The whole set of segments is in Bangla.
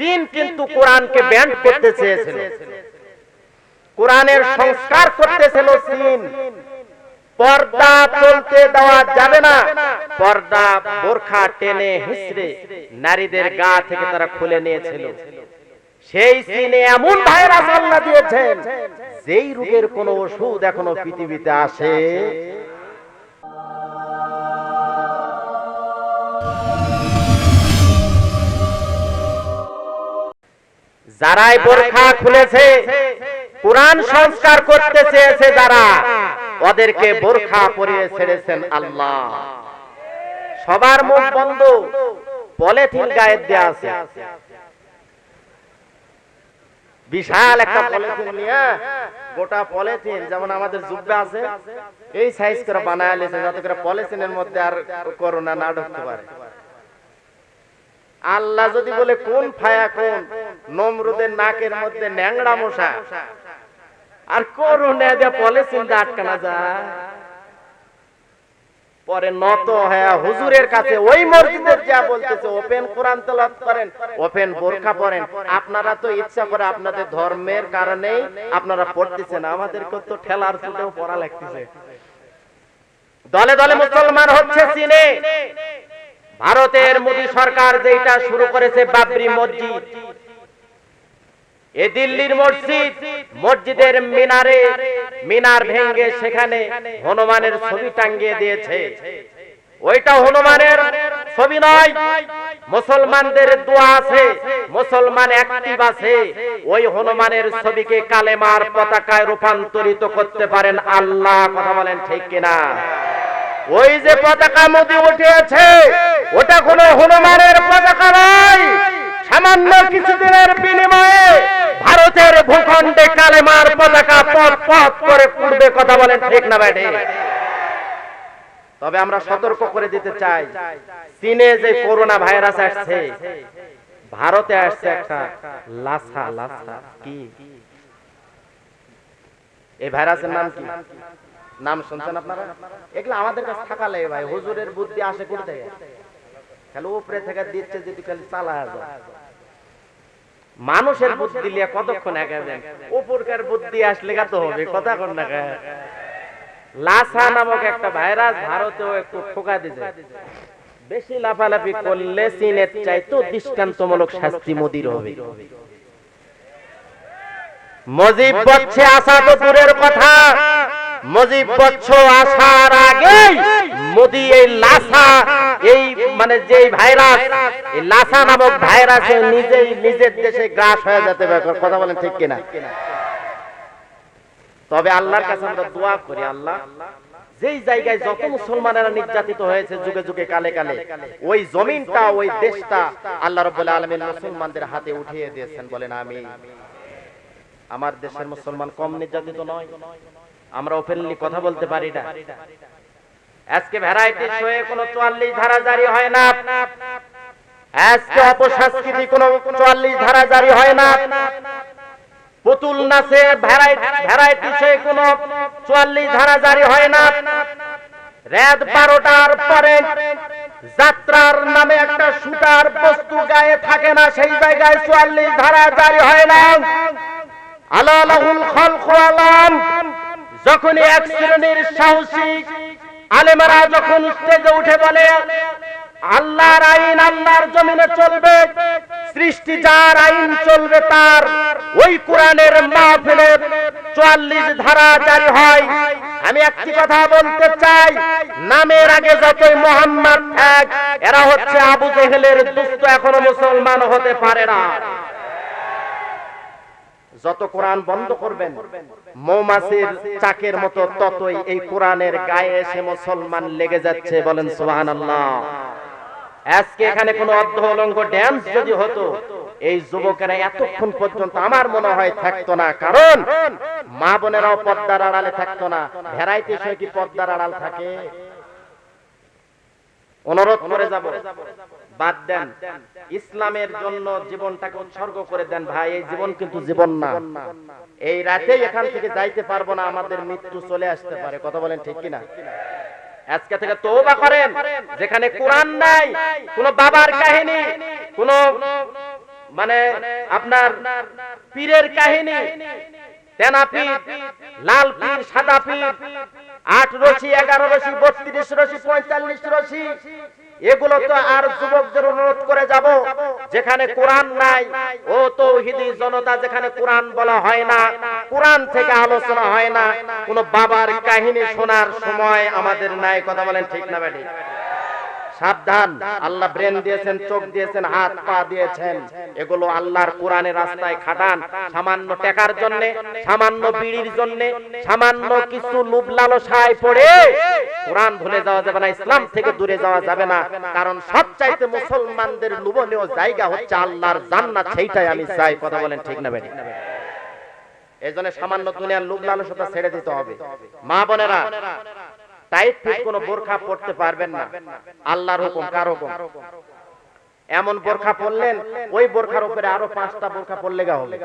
চীন কিন্তু কোরআনকে ব্যান্ড করতে চেয়েছিল। কোরআনের সংস্কার করতেছিল চীন পর্দা চলতে দেওয়া যাবে না। পর্দা বোরখা টেনে হিসড়ে নারীদের গা থেকে তারা খুলে নিয়েছিল। সেই চীনে এমন ভাইরাস আল্লাহ দিয়েছেন যেই রোগের কোন ওষুধ এখনও পৃথিবীতে আসে। যারাই বোরখা খুলেছে কোরআন সংস্কার করতে চেয়েছে যারা ওদেরকে বোরখা পরিয়ে ছেড়েছেন আল্লাহ। সবার মুখ বন্ধ পলিথিন গায়ে দেয়া আছে। বিশাল একটা পলিথিন নিয়ে গোটা পলিথিন যেমন আমাদের জুব্বা আছে এই সাইজ করে বানায় লেছে যাতে করে পলিথিনের মধ্যে আর করোনা না ঢুকতে পারে। আল্লাহ যদি বলে, কোন ফায়া কোন? নমরুদের নাকের মধ্যে ন্যাংড়া মশা। আর করোনা দিয়ে দিয়ে আটকানা যায়। পরে নত হ্যাঁ হুজুরের কাছে ওই মসজিদের যা বলতেছে, ওপেন কোরআন তেলাওয়াত করেন, ওপেন বোরখা পরেন। আপনারা তো ইচ্ছা করে আপনাদের ধর্মের কারণেই আপনারা পড়তেছেন। আমাদেরকে তো ঠেলার ছুটেও পড়া লাগতেছে। দলে দলে মুসলমান হচ্ছে চীনে ভারতের মোদী সরকার যেটা শুরু করেছে বাবরি মসজিদ, এ দিল্লির মসজিদ, মসজিদের মিনারে, মিনার ভেঙ্গে সেখানে হনুমানের ছবি টাঙ্গিয়ে দিয়েছে। ওইটা হনুমানের ছবি নয়, মুসলমানদের দোয়া আছে, মুসলমান অ্যাক্টিভ আছে। ওই হনুমানের ছবিকে কালেমার পতাকায় রূপান্তরিত করতে পারেন আল্লাহ, কথা বলেন ঠিক কিনা? ওই যে পতাকা মোদি উঠেছে ওটা কোনো হনুমানের পতাকা নয়। সামান্য কিছুদিনের বিনিময়ে ভারতের ভূখণ্ডে কালেমার পতাকা পথ পথ করে উঠবে কথা বলেন ঠিক না ব্যাটে তবে আমরা সতর্ক করে দিতে চাই, চীনে যে করোনা ভাইরাস আসছে, ভারতে আসছে একটা লাসা লাসা, কি? এই ভাইরাসের নাম কি? নাম শুনছেন আপনারা? এগুলো আমাদের কাছে থাকালে ভাই, হুজুরের বুদ্ধি আসে কোথা থেকে? খালি উপরে থেকে দিচ্ছে যদি খালি চালা যায় মানুষের বুদ্ধি লিয়ে কতক্ষণ এগাবেন উপরকার বুদ্ধি আসলে তো হবে, কথা কোন না লাসা নামক একটা ভাইরাস ভারতেও একটু ঠোকা দিছে। বেশি লাফালাফি করলে চীনের চাইতো দৃষ্টান্তমূলক শাস্তি মোদির হবে। মজিব বচ্ছে আসা তো দূরের কথা। মজিব আসার মোদি এই লাসা, এই মানে যে ভাইরাস, এই লাসা নামক নিজেই নিজের দেশে গ্রাস হয়ে যেতে কথা বলেন ঠিক কিনা? তবে আল্লাহর কাছে আমরা দোয়া করি, আল্লাহ, যেই জায়গায় যত মুসলমানেরা নির্যাতিত হয়েছে যুগে যুগে, কালে কালে, ওই জমিনটা, ওই দেশটা আল্লাহ রব্বুল আলামিন মুসলমানদের হাতে উঠিয়ে দিয়েছেন বলেন আমি আমার দেশের মুসলমান কম নির্যাতিত নয়। আমরা ওপেনলি কথা বলতে পারি না। আজকে ভ্যারাইটি শোয়ে কোনো চুয়াল্লিশ ধারা জারি হয় না। আজকে অপসংস্কৃতি কোনো চুয়াল্লিশ ধারা জারি হয় না। পুতুল নাচে ভ্যারাইটি শোয়ে কোনো চুয়াল্লিশ ধারা জারি হয় না। রাত বারোটার পরে যাত্রার নামে একটা সুতার বস্তু গায়ে থাকে না, সেই জায়গায় চুয়াল্লিশ ধারা জারি হয় না। আলালাহুল খলক যখনই এক শ্রেণির সাহসী আলেমারা যখন স্টেজে উঠে বলে, আল্লাহর আইন আল্লাহর জমিনে চলবে, সৃষ্টি যার আইন চলবে তার, ওই কোরআনের মাহফিলে চুয়াল্লিশ ধারা জারি হয়। আমি একটি কথা বলতে চাই, নামের আগে যতই মোহাম্মদ এক এরা হচ্ছে আবু জেহেলের দুস্থ এখনও মুসলমান হতে পারে না। যত কোরআন বন্ধ করবেন, মৌমাছির চাকের মতো ততই এই কোরআনের গায়ে এসে মুসলমান লেগে যাচ্ছে বলেন সুহান আজকে এখানে কোন অর্ধ অলঙ্গ ড্যান্স যদি হতো, এই যুবকেরা এতক্ষণ পর্যন্ত আমার মনে হয় থাকতো না। কারণ মা বোনেরাও পদ্মার আড়ালে থাকতো না। ভেরাইটি সে কি পদ্মার আড়াল থাকে। অনুরোধ করে যাব। বাদ দেন। ইসলামের জন্য জীবনটাকে উৎসর্গ করে দেন। ভাই, এই জীবন কিন্তু জীবন না। এই রাতেই এখান থেকে যাইতে পারব না, আমাদের মৃত্যু চলে আসতে পারে। কথা বলেন ঠিক কিনা? আজকে থেকে তওবা করেন। যেখানে কোরআন নাই, কোন বাবার কাহিনী, কোন মানে আপনার পীরের কাহিনী, তেনা পীর, লাল পীর, সাদা পীর, আট রশি, এগারো রশি, বত্রিশ রশি, পঁয়তাল্লিশ রশি এগুলো তো আর যুবকদের অনুরোধ করে যাব যেখানে কোরআন নাই ও তৌহিদি জনতা যেখানে কোরআন বলা হয় না কোরআন থেকে আলোচনা হয় না কোন বাবার কাহিনী শোনার সময় আমাদের নাই কথা বলেন ঠিক না বেটি সাবধান। আল্লাহ ব্রেন দিয়েছেন, চোখ দিয়েছেন, হাত পা দিয়েছেন। এগুলো আল্লাহর কোরআনের রাস্তায় খাটান। সামান্য টাকার জন্য, সামান্য বিড়ির জন্য, সামান্য কিছু লুভ লালসায় পড়ে কোরআন ভুলে যাওয়া যাবে না, ইসলাম থেকে দূরে যাওয়া যাবে না। কারণ সবচাইতে মুসলমানদের লুবনীয় জায়গা হচ্ছে আল্লাহর জান্নাত, সেইটাই আমি চাই। কথা বলেন ঠিক না বেটি এই জন্য সামান্য দুনিয়ার লুভ লালসতা ছেড়ে দিতে হবে। মা বোনেরা টাইট ফিট কোনো বোরখা পড়তে পারবেন না। আল্লাহর হুকুম, কার হুকুম? এমন বোরখা পরলেন, ওই বোরখার উপরে আরও পাঁচটা বোরখা পরলে গা হবে।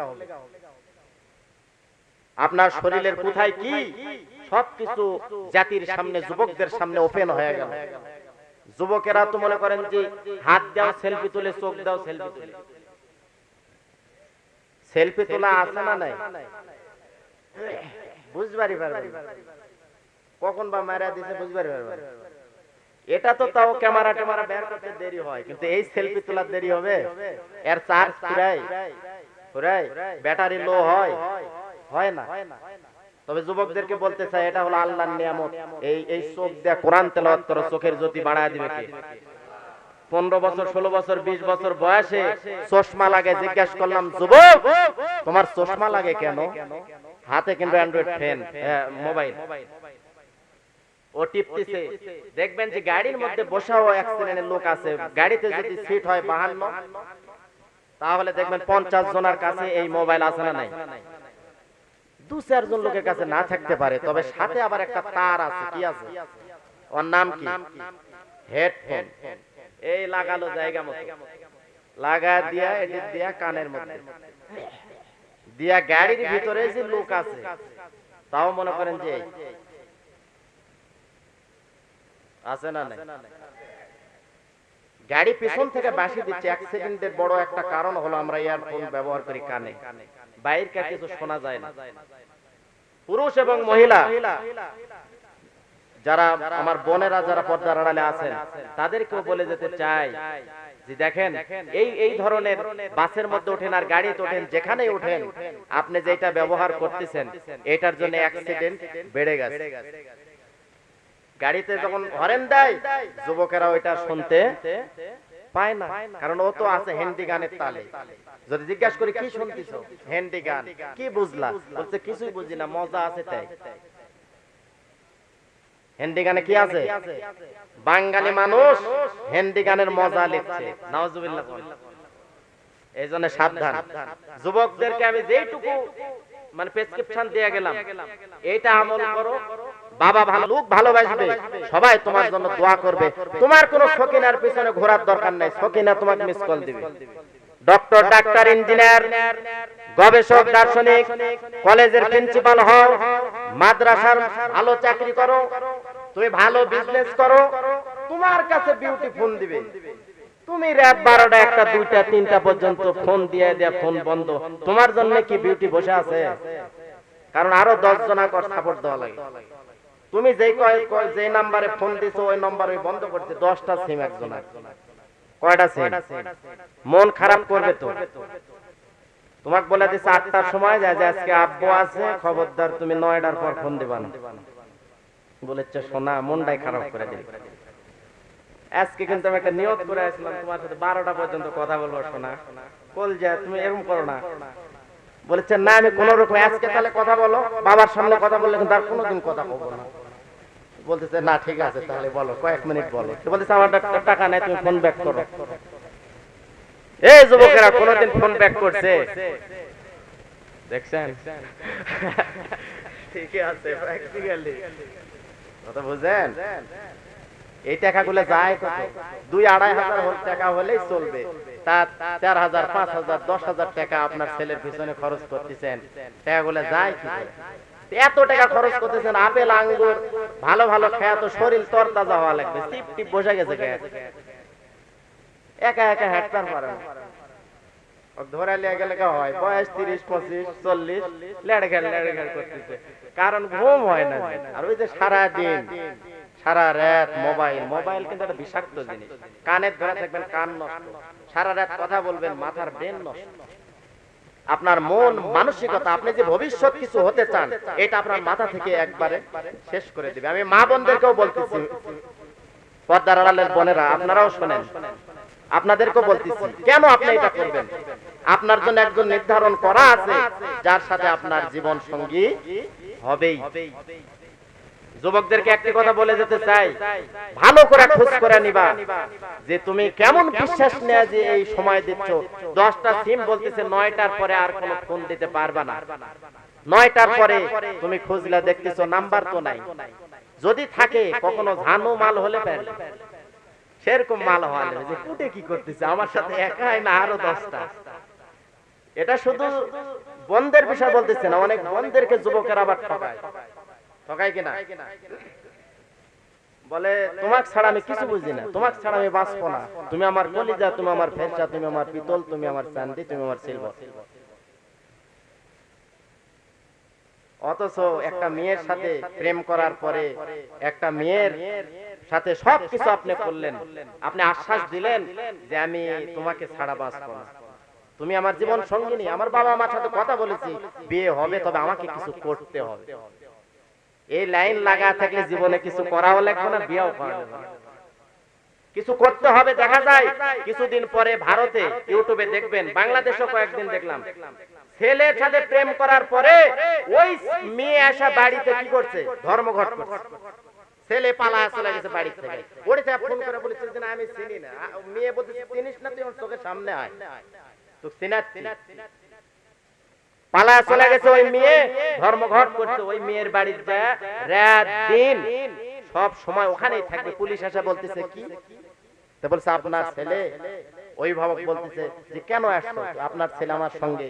আপনার শরীরের কোথায় কি? সবকিছু জাতির সামনে, যুবকদের সামনে ওপেন হয়ে গেল। যুবকেরা তো মনে করেন যে হাত দাও সেলফি তুলে, চোখ দাও সেলফি তুলে। সেলফি তোলা আছে না নাই? বুঝবারই পারবেন কখন বা মারা দিছে পারবেন এটা তো তাও ক্যামেরা ট্যামেরা বের করতে দেরি হয়, কিন্তু এই সেলফি তোলার দেরি হবে। এর চার্জ পুরাই পুরাই ব্যাটারি লো হয় হয় না। তবে যুবকদেরকে বলতে চাই, এটা হলো আল্লাহর নিয়ামত। এই এই চোখ দিয়ে কোরআন তেলাওয়াত করো, চোখের জ্যোতি বাড়ায় দিবে কে? পনেরো বছর, ষোলো বছর, বিশ বছর বয়সে চশমা লাগে, জিজ্ঞাসা করলাম, যুবক, তোমার চশমা লাগে কেন? হাতে কিন্তু অ্যান্ড্রয়েড ফ্যান মোবাইল ও টিপতেছে। দেখবেন যে গাড়ির মধ্যে বসাও অ্যাক্সিডেন্টের লোক আছে। গাড়িতে যদি সিট হয় বাহান্ন তাহলে দেখবেন পঞ্চাশ জনের কাছে এই মোবাইল আছে না নাই? দু চারজন লোকের কাছে না থাকতে পারে তবে সাথে আবার একটা তার আছে কি আছে? ওর নাম কি? হেডফোন এই লাগালো জায়গা মতো। লাগা দিয়া এডিট দিয়া কানের মধ্যে। দিয়া গাড়ির ভিতরে যে লোক আছে তাও মনে করেন যে। আছে না নাই? গাড়ি পিছন থেকে বাসি দিচ্ছে অ্যাক্সিডেন্টের বড় একটা কারণ হলো আমরা ইয়ারফোন ব্যবহার করি কানে। বাইরের কাছে কিছু শোনা যায় না। পুরুষ এবং মহিলা যারা আমার বোনেরা যারা পর্দার আড়ালে আছেন তাদেরকেও বলে যেতে চাই যে দেখেন এই এই ধরনের বাসের মধ্যে ওঠেন আর গাড়িতে ওঠেন যেখানেই ওঠেন আপনি যেটা ব্যবহার করতেছেন এটার জন্য অ্যাক্সিডেন্ট বেড়ে গেছে। গাড়িতে যখন হরেন দেয় যুবকেরা ওইটা শুনতে পায় না কারণ ও তো আছে হিন্দি গানের তালে। যদি জিজ্ঞাসা করি কি শুনতিস হিন্দি গান। কি বুঝলা? বলছে কিছুই বুঝি না মজা আছে তাই। হিন্দি গানে কি আছে? বাঙালি মানুষ হিন্দি গানের মজা লিখছে। নওয়াজুবিল্লাহ এই জন্য সাবধান। যুবকদেরকে আমি যেটুকু মানে প্রেসক্রিপশন দিয়ে গেলাম এইটা আমল করো। বাবা ভালো, লোক ভালোবাসবে। সবাই তোমার জন্য দোয়া করবে। তোমার কোনো সকিনার পিছনে ঘোরার দরকার নাই। সকিনা তোমাকে মিস কল দিবে। ডক্টর ডাক্তার ইঞ্জিনিয়ার গবেষক, দার্শনিক, কলেজের প্রিন্সিপাল হও, মাদ্রাসার ভালো চাকরি করো, তুমি ভালো বিজনেস করো, তোমার কাছে বিউটি ফোন দিবে। তুমি রাত বারোটা একটা, দুইটা, তিনটা পর্যন্ত ফোন দিয়ে দেয়া ফোন বন্ধ। তোমার জন্য কি বিউটি বসে আছে? কারণ আরও দশ জনা সাপোর্ট দেওয়া লাগে। তুমি যেই কয়- নাম্বারে ফোন দিছো, ওই নাম্বারে বন্ধ করছে। দশটা সিম একজন কয়টা সিম মন খারাপ করবে তো। তোমাকে বলে দিচ্ছে আটটার সময় যায়, যে আজকে আব্বু আছে, খবরদার, তুমি নয়টার পর ফোন দিবা না। বলেছে, সোনা, মনটাই খারাপ করে দিল। আজকে কিন্তু আমি একটা নিয়ত করে আসলাম, তোমার সাথে বারোটা পর্যন্ত কথা বলব, সোনা। কল যায় তুমি এরকম করো না। বলেছে, না, আমি কোন রকম আজকে তাহলে কথা বলো, বাবার সামনে কথা বললে কিন্তু আর কোনোদিন কথা বলব না। বলতেছে, না, ঠিক আছে, তাহলে বলো, কয়েক মিনিট বলো। বলতেছে, আমার টাকা নাই, তুমি ফোন ব্যাক করো। এই যুবকেরা কোনোদিন ফোন ব্যাক করছে। দেখছেন? আছে প্র্যাকটিক্যালি কথা বুঝেন এই যায় দুই আড়াই হাজার টাকা হলেই চলবে। তার চার হাজার, পাঁচ হাজার, দশ হাজার টাকা আপনার ছেলের পিছনে খরচ করতেছেন। টাকাগুলো যায় কি? এত টাকা খরচ করতেছেন, আপেল, আঙ্গুর, ভালো ভালো খেয়া তো শরীর তরতাজা হওয়া লাগবে। টিপ টিপ বসে গেছে। একা একা হাঁটতে পারে না। ওকে গেলে হয়? বয়স তিরিশ, পঁচিশ, চল্লিশ কারণ ঘুম হয় না আর ওই যে সারা রাত মোবাইল মোবাইল কিন্তু একটা বিষাক্ত জিনিস। কানের ধরে থাকবেন কান নষ্ট। সারা রাত কথা বলবেন, মাথার ব্রেন নষ্ট। আপনার মন মানসিকতা আপনি যে ভবিষ্যৎ কিছু হতে চান এটা আপনার মাথা থেকে একবারে শেষ করে দিবে। আমি মা বোনদেরকেও বলতেছি। পর্দার আড়ালের বোনেরা আপনারাও শোনেন। আপনাদেরকেও বলতেছি কেন আপনি এটা করবেন? আপনার জন্য একজন নির্ধারণ করা আছে যার সাথে আপনার জীবন সঙ্গী হবেই। যুবকদেরকে একটি কথা বলে যেতে চাই, ভালো করে খোঁজ করে নিবা যে তুমি কেমন বিশ্বাস নেয়া যে এই সময় দিচ্ছ। দশটা সিম বলতেছে নয়টার পরে আর কোনো ফোন দিতে পারবা না। নয়টার পরে তুমি খুঁজলে, দেখতেছো নাম্বার তো নাই। যদি থাকে, কখনো ঝানু মাল হলে পারলে সেরকম মাল হলে। যে কুটে কি করতেছে? আমার সাথে একাই না, আরও দশটা। এটা শুধু বন্ধের বিষয় বলতেছে না, অনেক বন্ধেরকে যুবকের আবার ঠকায়। ঠকায় কিনা? বলে তোমাক ছাড়া আমি কিছু বুঝি না। তোমাক ছাড়া আমি বাঁচবো না। তুমি আমার কলিজা তুমি আমার ফেসা তুমি আমার পিতল তুমি আমার চান্দি তুমি আমার সিলভার। অথচ একটা মেয়ের সাথে প্রেম করার পরে একটা মেয়ের সাথে সব কিছু আপনি করলেন। আপনি আশ্বাস দিলেন যে আমি তোমাকে ছাড়া বাঁচবো না। তুমি আমার জীবন সঙ্গিনী আমার বাবা আমার সাথে কথা বলেছি। বিয়ে হবে তবে আমাকে কিছু করতে হবে। এই লাইন লাগা থাকলে জীবনে কিছু করাও লাগবে না বিয়েও করা কিছু করতে হবে, দেখা যায়। কিছুদিন পরে ভারতে ইউটিউবে দেখবেন, বাংলাদেশও কয়েকদিন দেখলাম। ছেলের সাথে প্রেম করার পরে ওই মেয়ে আসা বাড়িতে কি করছে? ধর্মঘট করছে। ছেলে পালা চলে গেছে বাড়ি থেকে। ওরে ফোন করে বলেছে যে আমি চিনি না। মেয়ে বলছে চিনিস না, তুই চোখের সামনে আয়। তো চিনাচ্ছি। পালা চলে গেছে ওই মেয়ে ধর্মঘট করছে ওই মেয়ের বাড়িতে রাত দিন। সব সময় ওখানেই থাকবে। পুলিশ এসে বলতেছে কি? তো বলছে আপনার ছেলে অভিভাবক বলতেছে যে কেন আসছো? আপনার ছেলে আমার সঙ্গে।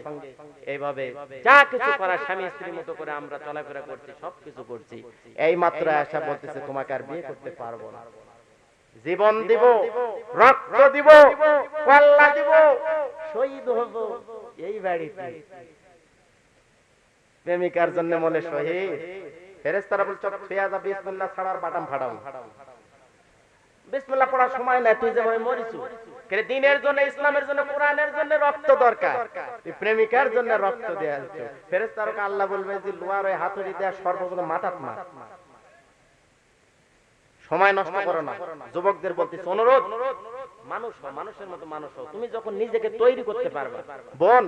এইভাবে যা কিছু করা স্বামী স্ত্রীর মতো করে আমরা চলাফেরা করছি সব কিছু করছি। এই মাত্র আসা বলতেছে তোমাকে আর বিয়ে করতে পারব না। জীবন দিব রক্ত দিব কল্লা দিব। শহীদ হব এই বাড়িতে প্রেমিকার জন্য মনে শহীদ। ফেরেস্তারা বলছ ফিয়াজা বিসমিল্লাহ ছাড়ার বাটাম ফাড়াও বিসমিল্লাহ পড়ার সময় নাই, তুই মরিছু দিনের জন্য, ইসলামের জন্য, কোরআনের জন্য রক্ত দরকার? প্রেমিকার জন্য রক্ত দেয়া হচ্ছে ফেরেস্তারকে আল্লাহ বলবে যে লোয়ার ওই হাতুড়ি দেয়া সর্বপ্রথম মাথাত সময় নষ্ট করো না। যুবকদের বলতেছে, অনুরোধ মানুষ হও, মানুষের মতো মানুষ হও। তুমি যখন নিজেকে তৈরি করতে পারবা বোন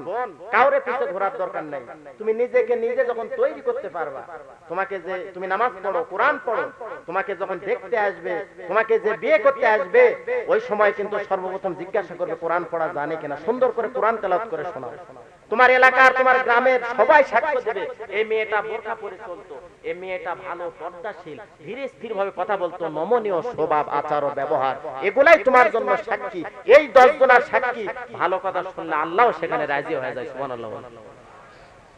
কাউরে পিছে ঘোরার দরকার নাই। তুমি নিজেকে নিজে যখন তৈরি করতে পারবা তোমাকে যে তুমি নামাজ পড়ো কোরআন পড়ো তোমাকে যখন দেখতে আসবে তোমাকে যে বিয়ে করতে আসবে ওই সময় কিন্তু সর্বপ্রথম জিজ্ঞাসা করবে কোরআন পড়া জানে কিনা? সুন্দর করে কোরআন তেলাওয়াত করে শোনাও। তোমার এলাকার তোমার গ্রামের সবাই সাক্ষ্য দেবে এই মেয়েটা বোরখা পরে চলতো। এই মেয়েটা ভালো পর্দাশীল ধীরে স্থির ভাবে কথা বলতো, নমনীয় স্বভাব, আচার ও ব্যবহার। এগুলাই তোমার জন্য সাক্ষী। এই দশ সাক্ষী। ভালো কথা শুনলে আল্লাহ সেখানে রাজি হয়ে যায়, সুবহানাল্লাহ